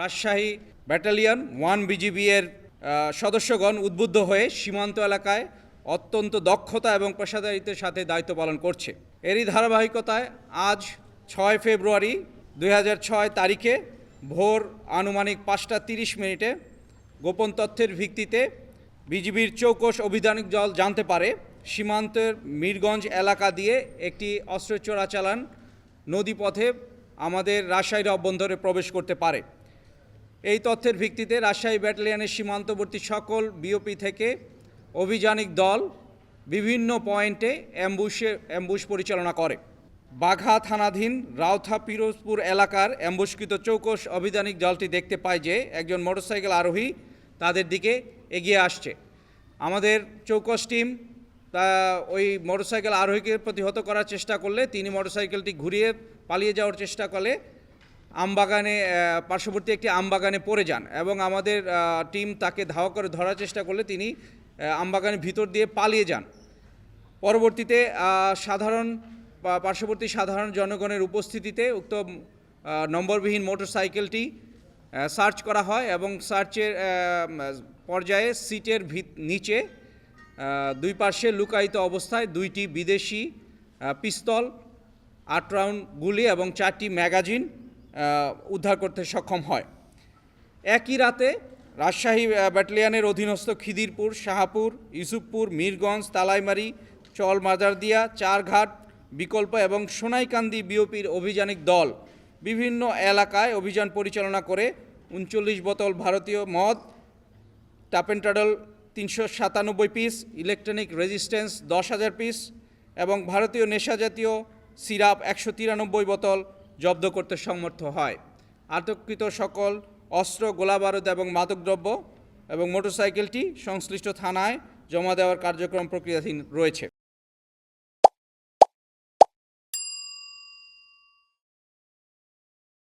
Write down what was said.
Rajshahi battalion one BGB এর সদস্যগণ উদ্বুদ্ধ হয়ে সীমান্ত এলাকায় অত্যন্ত দক্ষতা এবং পেশাদারিত্বের সাথে দায়িত্ব পালন করছে। এরই ধারাবাহিকতায় আজ ছয় ফেব্রুয়ারি দু হাজার ছয় তারিখে ভোর আনুমানিক পাঁচটা তিরিশ মিনিটে গোপন তথ্যের ভিত্তিতে বিজিবির চৌকস অভিযানিক দল জানতে পারে, সীমান্তের মীরগঞ্জ এলাকা দিয়ে একটি অস্ত্র চোরাচালান নদীপথে আমাদের রাজশাহীর অভ্যন্তরে প্রবেশ করতে পারে। এই তথ্যের ভিত্তিতে রাজশাহী ব্যাটালিয়নের সীমান্তবর্তী সকল বিওপি থেকে অভিযানিক দল বিভিন্ন পয়েন্টে অ্যাম্বুশে, অ্যাম্বুশ পরিচালনা করে। বাঘা থানাধীন রাউথা পিরোজপুর এলাকার অ্যাম্বুশকৃত চৌকস অভিযানিক দলটি দেখতে পায় যে একজন মোটরসাইকেল আরোহী তাদের দিকে এগিয়ে আসছে। আমাদের চৌকস টিম তা ওই মোটরসাইকেল আরোহীকে প্রতিহত করার চেষ্টা করলে, তিনি মোটরসাইকেলটি ঘুরিয়ে পালিয়ে যাওয়ার চেষ্টা করলে আমবাগানে পার্শ্ববর্তী একটি আমবাগানে পড়ে যান এবং আমাদের টিম তাকে ধাওয়া করে ধরার চেষ্টা করলে তিনি আমবাগানের ভিতর দিয়ে পালিয়ে যান। পরবর্তীতে সাধারণ পার্শ্ববর্তী সাধারণ জনগণের উপস্থিতিতে উক্ত নম্বরবিহীন মোটরসাইকেলটি সার্চ করা হয় এবং সার্চের পর্যায়ে সিটের নিচে দুই পার্শ্বে লুকায়িত অবস্থায় দুইটি বিদেশি পিস্তল, আট রাউন্ড গুলি এবং চারটি ম্যাগাজিন উদ্ধার করতে সক্ষম হয়। একই রাতে রাজশাহী ব্যাটালিয়নের অধীনস্থ খিদিরপুর, শাহাপুর, ইউসুফপুর, মিরগঞ্জ, তালাইমারি চল মাজারদিয়া চারঘাট, বিকল্প এবং সোনাইকান্দি বিওপির অভিযানিক দল বিভিন্ন এলাকায় অভিযান পরিচালনা করে উনচল্লিশ বোতল ভারতীয় মদ, টাপেন্টাডল তিনশো সাতানব্বই পিস, ইলেকট্রনিক রেজিস্ট্যান্স দশ হাজার পিস এবং ভারতীয় নেশাজাতীয় সিরাপ একশো তিরানব্বই বোতল জব্দ করতে সমর্থ হয়। আটককৃত সকল অস্ত্র, গোলাবারুদ এবং মাদকদ্রব্য এবং মোটরসাইকেলটি সংশ্লিষ্ট থানায় জমা দেওয়ার কার্যক্রম প্রক্রিয়াধীন রয়েছে।